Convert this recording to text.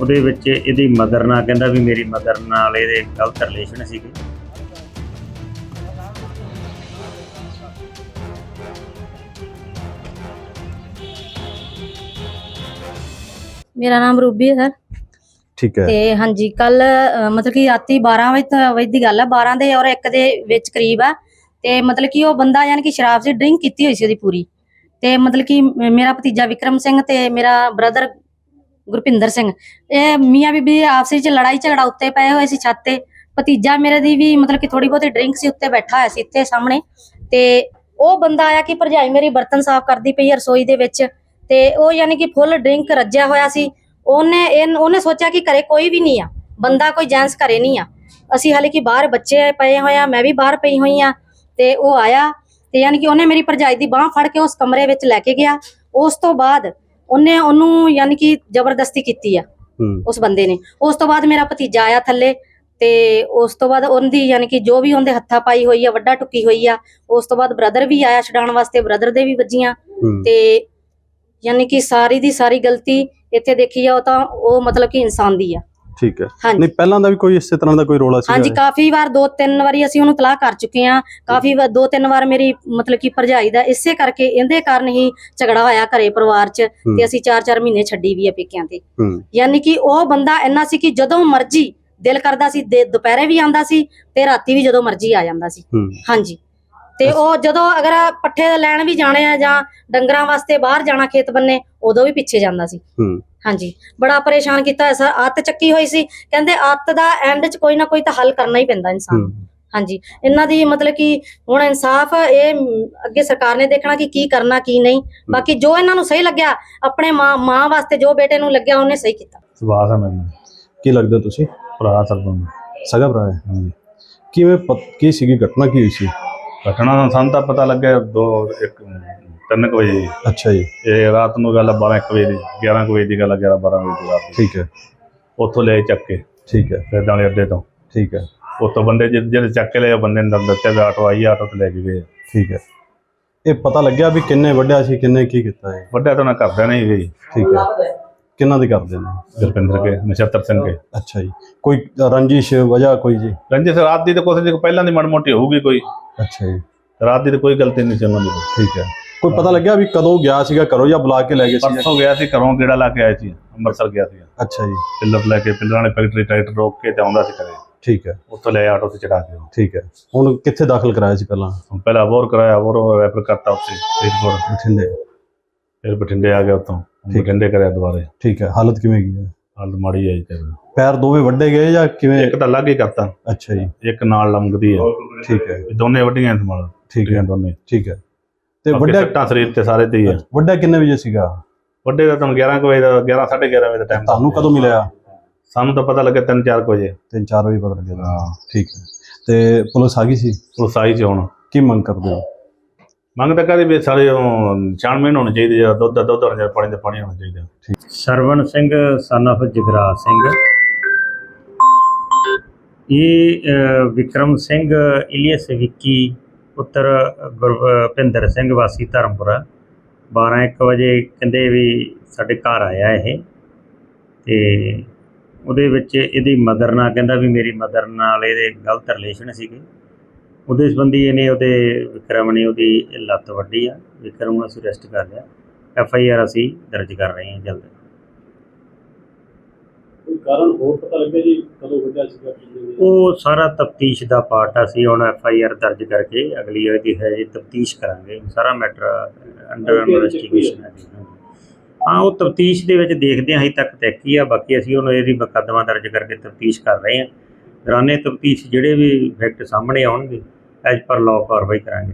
ਉਹਦੇ ਵਿੱਚ ਇਹਦੀ ਮਦਰ ਨਾਲ ਕਹਿੰਦਾ ਵੀ ਮੇਰੀ ਮਦਰ ਨਾਲ ਇਹਦੇ ਗਲਤ ਰਿਲੇਸ਼ਨ ਸੀਗੇ। ਮੇਰਾ ਨਾਮ ਰੂਬੀ ਹੈ ਸਰ। ਠੀਕ ਹੈ। ਤੇ ਹਾਂਜੀ ਕੱਲ ਮਤਲਬ ਕਿ ਰਾਤੀ 12 ਵਜੇ ਤੋਂ- ਵਜੇ ਦੀ ਗੱਲ ਹੈ 12 ਦੇ ਔਰ 1 ਦੇ ਵਿੱਚ ਕਰੀਬ ਆ। ਤੇ ਮਤਲਬ ਕਿ ਉਹ ਬੰਦਾ ਯਾਨੀ ਕਿ ਸ਼ਰਾਬ ਸੀ ਡਰਿੰਕ ਕੀਤੀ ਹੋਈ ਸੀ ਉਹਦੀ ਪੂਰੀ। ਤੇ ਮਤਲਬ ਕਿ ਮੇਰਾ ਭਤੀਜਾ ਵਿਕਰਮ ਸਿੰਘ ਤੇ ਮੇਰਾ ਬ੍ਰਦਰ ਗੁਰਪਿੰਦਰ ਸਿੰਘ। ਇਹ ਮੀਆਂ ਬੀਬੀ ਆਪਸ ਵਿੱਚ ਲੜਾਈ ਝਗੜਾ ਉੱਤੇ ਪਏ ਹੋਏ ਸੀ ਛੱਤ ਤੇ। ਭਤੀਜਾ ਮੇਰੇ ਦੀ ਵੀ ਮਤਲਬ ਕਿ ਥੋੜੀ ਬਹੁਤੀ ਡਰਿੰਕ ਸੀ, ਉੱਤੇ ਬੈਠਾ ਹੋਇਆ ਸੀ ਇੱਥੇ ਸਾਹਮਣੇ। ਤੇ ਉਹ ਬੰਦਾ ਆਇਆ ਕਿ ਭਰਜਾਈ ਮੇਰੀ ਬਰਤਨ ਸਾਫ਼ ਕਰਦੀ ਪਈ ਹੈ ਰਸੋਈ ਦੇ ਵਿੱਚ। ਤੇ ਉਹ ਯਾਨੀ ਕਿ ਫੁੱਲ ਡਰਿੰਕ ਰੱਜਿਆ ਹੋਇਆ ਸੀ। ਉਹਨੇ ਉਹਨੇ ਸੋਚਿਆ ਕਿ ਘਰੇ ਕੋਈ ਵੀ ਨਹੀਂ ਆ। ਬੰਦਾ ਕੋਈ ਜੈਂਸ ਘਰੇ ਨਹੀਂ ਆ। ਅਸੀਂ ਹਾਲੇ ਕਿ ਬਾਹਰ ਬੱਚੇ ਪਏ ਹੋਏ ਆ, ਮੈਂ ਵੀ ਬਾਹਰ ਪਈ ਹੋਈ ਆ। ਤੇ ਉਹ ਆਇਆ ਤੇ ਯਾਨੀ ਕਿ ਉਹਨੇ ਮੇਰੀ ਭਰਜਾਈ ਦੀ ਬਾਹ ਫੜ ਕੇ ਉਸ ਕਮਰੇ ਵਿੱਚ ਲੈ ਕੇ ਗਿਆ। ਉਸ ਤੋਂ ਬਾਅਦ ਉਹਨੇ ਉਹਨੂੰ ਯਾਨੀ ਕਿ ਜ਼ਬਰਦਸਤੀ ਕੀਤੀ ਆ ਉਸ ਬੰਦੇ ਨੇ। ਉਸ ਤੋਂ ਬਾਅਦ ਮੇਰਾ ਭਤੀਜਾ ਆਇਆ ਥੱਲੇ ਤੇ ਉਸ ਤੋਂ ਬਾਅਦ ਉਹਦੀ ਯਾਨੀ ਕਿ ਜੋ ਵੀ ਉਹਦੇ ਹੱਥਾਂ ਪਾਈ ਹੋਈ ਆ ਵੱਡਾ ਟੁੱਕੀ ਹੋਈ ਆ ਉਸ ਤੋਂ ਬਾਅਦ ਬ੍ਰਦਰ ਵੀ ਆਇਆ ਛਡਾਉਣ ਵਾਸਤੇ ਬ੍ਰਦਰ ਦੇ ਵੀ ਵੱਜੀਆਂ ਤੇ ਯਾਨੀ ਕਿ ਸਾਰੀ ਦੀ ਸਾਰੀ ਗਲਤੀ ਇੱਥੇ ਦੇਖੀ ਜਾਓ ਤਾਂ ਉਹ ਮਤਲਬ ਕਿ ਇਨਸਾਨ ਦੀ ਆ। ਠੀਕ ਹੈ। ਹਾਂਜੀ। ਨਹੀਂ ਪਹਿਲਾਂ ਦਾ ਵੀ ਕੋਈ ਇਸੇ ਤਰ੍ਹਾਂ ਦਾ ਕੋਈ ਰੋਲਾ ਸੀ ਹਾਂਜੀ ਕਾਫੀ ਵਾਰ ਦੋ ਤਿੰਨ ਵਾਰੀ ਅਸੀਂ ਉਹਨੂੰ ਤਲਾਕ ਕਰ ਚੁੱਕੇ ਆ ਕਾਫੀ ਵਾਰ ਦੋ ਤਿੰਨ ਵਾਰ ਮੇਰੀ ਮਤਲਬ ਕਿ ਭਰਜਾਈ ਦਾ ਇਸੇ ਕਰਕੇ ਇਹਦੇ ਕਾਰਨ ਹੀ ਝਗੜਾ ਹੋਇਆ ਘਰੇ ਪਰਿਵਾਰ 'ਚ ਤੇ ਅਸੀਂ 4-4 ਮਹੀਨੇ ਛੱਡੀ ਵੀ ਆ ਪੇਕਿਆਂ ਤੇ। ਯਾਨੀ ਕਿ ਉਹ ਬੰਦਾ ਇੰਨਾ ਸੀ ਕਿ ਜਦੋਂ ਮਰਜ਼ੀ ਦਿਲ ਕਰਦਾ ਸੀ ਦੁਪਹਿਰੇ ਵੀ ਆਂਦਾ ਸੀ ਤੇ ਰਾਤੀ ਵੀ ਜਦੋਂ ਮਰਜ਼ੀ ਆ ਜਾਂਦਾ ਸੀ। ਹਾਂਜੀ। ਤੇ ਉਹ ਜਦੋਂ ਅਗਰ ਪੱਠੇ ਲੈਣ ਵੀ ਜਾਣੇ ਆ ਜਾਂ ਡੰਗਰਾਂ ਵਾਸਤੇ ਬਾਹਰ ਜਾਣਾ ਖੇਤ ਬੰਨੇ ਉਦੋਂ ਵੀ ਪਿੱਛੇ ਜਾਂਦਾ ਸੀ। ਹੂੰ। ਹਾਂਜੀ। ਬੜਾ ਪਰੇਸ਼ਾਨ ਕੀਤਾ ਸਰ ਆਤ ਚੱਕੀ ਹੋਈ ਸੀ। ਕਹਿੰਦੇ ਆਤ ਦਾ ਐਂਡ 'ਚ ਕੋਈ ਨਾ ਕੋਈ ਤਾਂ ਹੱਲ ਕਰਨਾ ਹੀ ਪੈਂਦਾ ਇਨਸਾਨ। ਨੂੰ। ਹਾਂਜੀ। ਇਹਨਾਂ ਦੀ ਮਤਲਬ ਕਿ ਹੁਣ ਇਨਸਾਫ ਇਹ ਮ, ਅੱਗੇ ਸਰਕਾਰ ਨੇ ਦੇਖਣਾ ਕਿ ਕੀ ਕਰਨਾ ਕੀ ਨਹੀਂ। ਬਾਕੀ ਜੋ ਇਹਨਾਂ ਨੂੰ ਸਹੀ ਲੱਗਿਆ ਆਪਣੇ ਮਾਂ ਮਾਂ ਵਾਸਤੇ ਜੋ ਬੇਟੇ ਨੂੰ ਲੱਗਿਆ ਉਹਨੇ ਸਹੀ ਕੀਤਾ। ਸਵਾਸ ਹੈ ਮੈਨੂੰ ਕੀ ਲੱਗਦਾ ਤੁਸੀਂ? ਭਰਾ ਸਰਪੰਚ ਸਗਾ ਭਰਾ ਹੈ ਹਾਂਜੀ। ਕਿਵੇਂ ਪਤ- ਕੀ ਸੀਗੀ ਘਟਨਾ ਕੀ ਹੋਈ ਸੀ? ਘਟਨਾ ਦਾ ਸਾਨੂੰ ਤਾਂ ਪਤਾ ਲੱਗਿਆ ਦੋ ਇੱਕ ਤਿੰਨ ਕੁ ਵਜੇ। ਅੱਛਾ ਜੀ। ਇਹ ਰਾਤ ਨੂੰ ਗੱਲ 12 1 ਵਜੇ ਦੀ 11 ਕੁ ਵਜੇ ਦੀ ਗੱਲ 11 12 ਵਜੇ ਦੀ ਰਾਤ ਦੀ। ਠੀਕ ਹੈ। ਉੱਥੋਂ ਲੈ ਚੱਕ ਕੇ ਠੀਕ ਹੈ। ਫਿਰ ਦਾਲੇ ਅੱਡੇ ਤੋਂ। ਠੀਕ ਹੈ। ਉੱਥੋਂ ਬੰਦੇ ਜਿਹੜੇ ਚੱਕ ਕੇ ਲਏ ਉਹ ਬੰਦੇ ਨੇ ਦੱਸਿਆ ਵੀ ਆਟੋ ਆਈ ਆਟੋ ਤੇ ਲੈ ਕੇ ਗਏ। ਠੀਕ ਹੈ। ਇਹ ਪਤਾ ਲੱਗਿਆ ਵੀ ਕਿੰਨੇ ਵੱਡਿਆ ਸੀ ਕਿੰਨੇ ਕੀ ਕੀਤਾ ਹੈ ਵੱਡਾ ਤਾਂ ਨਾ ਕਰਦਾ ਨਹੀਂ ਗਈ ਠੀਕ ਹੈ। ਕਿੰਨਾਂ ਦੇ ਕਰਦੇ ਨੇ? ਗੁਰਪਿੰਦਰ ਕੇ ਨਛੱਤਰ ਸਿੰਘ ਕੇ। ਅੱਛਾ ਜੀ। ਕੋਈ ਰੰਜਿਸ਼ ਵਜ੍ਹਾ ਕੋਈ ਜੀ? ਰੰਜਿਸ਼ ਰਾਤ ਦੀ ਤਾਂ ਕੁਛ ਨਹੀਂ ਪਹਿਲਾਂ ਦੀ ਮਾੜੀ ਮੋਟੀ ਹੋਊਗੀ ਕੋਈ। ਅੱਛਾ ਜੀ। ਰਾਤ ਦੀ ਤਾਂ ਕੋਈ ਗਲਤੀ ਨਹੀਂ ਸੀ ਉਹਨਾਂ ਦੀ। ਠੀਕ ਹੈ। ਕੋਈ ਪਤਾ ਲੱਗਿਆ ਵੀ ਕਦੋਂ ਗਿਆ ਸੀਗਾ ਘਰੋਂ ਜਾਂ ਬੁਲਾ ਕੇ ਲੈ ਗਏ ਸੀ ਪਰਸੋਂ ਗਿਆ ਸੀ ਘਰੋਂ ਗੇੜਾ ਲਾ ਕੇ ਆਇਆ ਸੀ ਅੰਮ੍ਰਿਤਸਰ ਗਿਆ ਸੀ ਅੱਛਾ ਜੀ। ਪਿੱਲਰ ਲੈ ਕੇ ਪਿੱਲਰਾਂ ਵਾਲੀ ਫੈਕਟਰੀ ਟਰੈਕਟਰ ਰੋਕ ਕੇ ਤੇ ਆਉਂਦਾ ਸੀ ਘਰੇ। ਠੀਕ ਹੈ। ਉੱਥੋਂ ਲੈ ਆਟੋ ਤੇ ਚੜਾ ਕੇ ਉਹ। ਠੀਕ ਹੈ। ਹੁਣ ਕਿੱਥੇ ਦਾਖਲ ਕਰਾਇਆ ਸੀ ਪਹਿਲਾਂ? ਹੁਣ ਪਹਿਲਾਂ ਬੋਰ ਕਰਾਇਆ ਬੋਰ ਰੈਫਰ ਕਰਤਾ ਉੱਥੇ ਫਰੀਦਕੋਟ। ਬਠਿੰਡੇ। ਫਿਰ ਬਠਿੰਡੇ ਆ ਗਿਆ ਉੱਥੋਂ। ਠੀਕ। ਬਠਿੰਡੇ ਕਰਿਆ ਦੁਬਾਰੇ। ਠੀਕ ਹੈ। ਹਾਲਤ ਕਿਵੇਂ ਗਈ ਹੈ? ਹਾਲਤ ਮਾੜੀ ਆਈ ਤੇ ਪੈਰ ਦੋਵੇਂ ਵੱਡੇ ਗਏ ਜਾਂ ਕਿਵੇਂ? ਇੱਕ ਤਾਂ ਲੱਗ ਹੀ ਕਰਤਾ। ਅੱਛਾ ਜੀ। ਇੱਕ ਨਾਲ ਲੰਗਦੀ ਹੈ। ਠੀਕ ਹੈ। ਦੋਨੇ ਵੱਡੀਆਂ ਸੰਭਾਲ ਠੀਕ ਹੈ। ਦੋਨੇ। ਠੀਕ ਹੈ। ਤੇ ਵੱਡਾ ਸੱਟਾਂ ਸਰੀਰ ਤੇ ਸਾਰੇ ਤੇ ਹੀ ਆ। ਵੱਡਾ ਕਿੰਨੇ ਵਜੇ ਸੀਗਾ? ਵੱਡੇ ਦਾ ਤੁਹਾਨੂੰ 11 ਕੁ ਵਜੇ ਦਾ 11 11:30 ਵਜੇ ਦਾ ਟਾਈਮ ਤੁਹਾਨੂੰ ਕਦੋਂ ਮਿਲਿਆ? ਸਾਨੂੰ ਤਾਂ ਪਤਾ ਲੱਗਿਆ 3-4 ਵਜੇ। 3-4 ਵਜੇ ਪਤਾ ਲੱਗਿਆ। ਹਾਂ ਠੀਕ ਹੈ। ਤੇ ਪੁਲਿਸ ਆ ਗਈ ਸੀ? ਪੁਲਿਸ ਆਈ ਚ ਹੁਣ। ਕੀ ਮੰਗ ਕਰਦੇ ਹੋ? ਮੰਗ ਤਾਂ ਕਹਦੇ ਵੀ ਸਾਰੇ ਛਾਣਮੀਨ ਹੋਣੀ ਚਾਹੀਦੀ ਆ ਦੁੱਧ ਦਾ ਦੁੱਧ ਹੋਣਾ ਚਾਹੀਦਾ ਪਾਣੀ ਦਾ ਪਾਣੀ ਹੋਣਾ ਚਾਹੀਦਾ। Sarwan Singh son of Jagraj Singh. ਇਹ ਵਿਕਰਮ ਸਿੰਘ ਇਲੀਅਸ ਵਿੱਕੀ ਪੁੱਤਰ ਗੁਰਪਿੰਦਰ ਸਿੰਘ ਵਾਸੀ ਧਰਮਪੁਰਾ। 12 1 ਵਜੇ ਕਹਿੰਦੇ ਵੀ ਸਾਡੇ ਘਰ ਆਇਆ ਇਹ। ਤੇ ਉਹਦੇ ਵਿੱਚ ਇਹਦੀ ਮਦਰ ਨਾਲ ਕਹਿੰਦਾ ਵੀ ਮੇਰੀ ਮਦਰ ਨਾਲ ਇਹਦੇ ਗਲਤ ਰਿਲੇਸ਼ਨ ਸੀਗੇ। ਉਹਦੇ ਸੰਬੰਧੀ ਇਹਨੇ ਉਹਦੇ ਵਿਕਰਮ ਨੇ ਉਹਦੀ ਲੱਤ ਵੱਢੀ ਆ। ਵਿਕਰਮ ਨੂੰ ਅਸੀਂ ਅਰੈਸਟ ਕਰ ਲਿਆ। ਐਫ ਆਈ ਆਰ ਅਸੀਂ ਦਰਜ ਕਰ ਰਹੇ ਹਾਂ ਜਲਦ। ਕੋਈ ਕਾਰਨ ਹੋਰ ਪਤਾ ਲੱਗਿਆ ਜੀ ਕਦੋਂ ਵੱਜਿਆ ਸੀਗਾ ਪਿਛਲੇ ਦਿਨ? ਉਹ ਸਾਰਾ ਤਫਤੀਸ਼ ਦਾ ਪਾਰਟ ਆ ਅਸੀਂ ਹੁਣ ਐਫ ਆਈ ਆਰ ਦਰਜ ਕਰਕੇ ਅਗਲੀ ਇਹਦੀ ਹੈ ਜੀ ਤਫਤੀਸ਼ ਕਰਾਂਗੇ। ਸਾਰਾ ਮੈਟਰ ਅੰਡਰ ਇਨਵੈਸਟੀਗੇਸ਼ਨ ਹੈ ਜੀ ਹਾਂ ਉਹ ਤਫਤੀਸ਼ ਦੇ ਵਿੱਚ ਦੇਖਦੇ ਹਾਂ ਹਜੇ ਤੱਕ ਤੱਕ ਹੀ ਆ ਬਾਕੀ ਅਸੀਂ ਹੁਣ ਇਹਦੀ ਮੁਕੱਦਮਾ ਦਰਜ ਕਰਕੇ ਤਫਤੀਸ਼ ਕਰ ਰਹੇ ਹਾਂ। ਦੌਰਾਨੇ ਤਫਤੀਸ਼ ਜਿਹੜੇ ਵੀ ਫੈਕਟ ਸਾਹਮਣੇ ਆਉਣਗੇ ਐਜ਼ ਪਰ ਲਾਅ ਕਾਰਵਾਈ ਕਰਾਂਗੇ।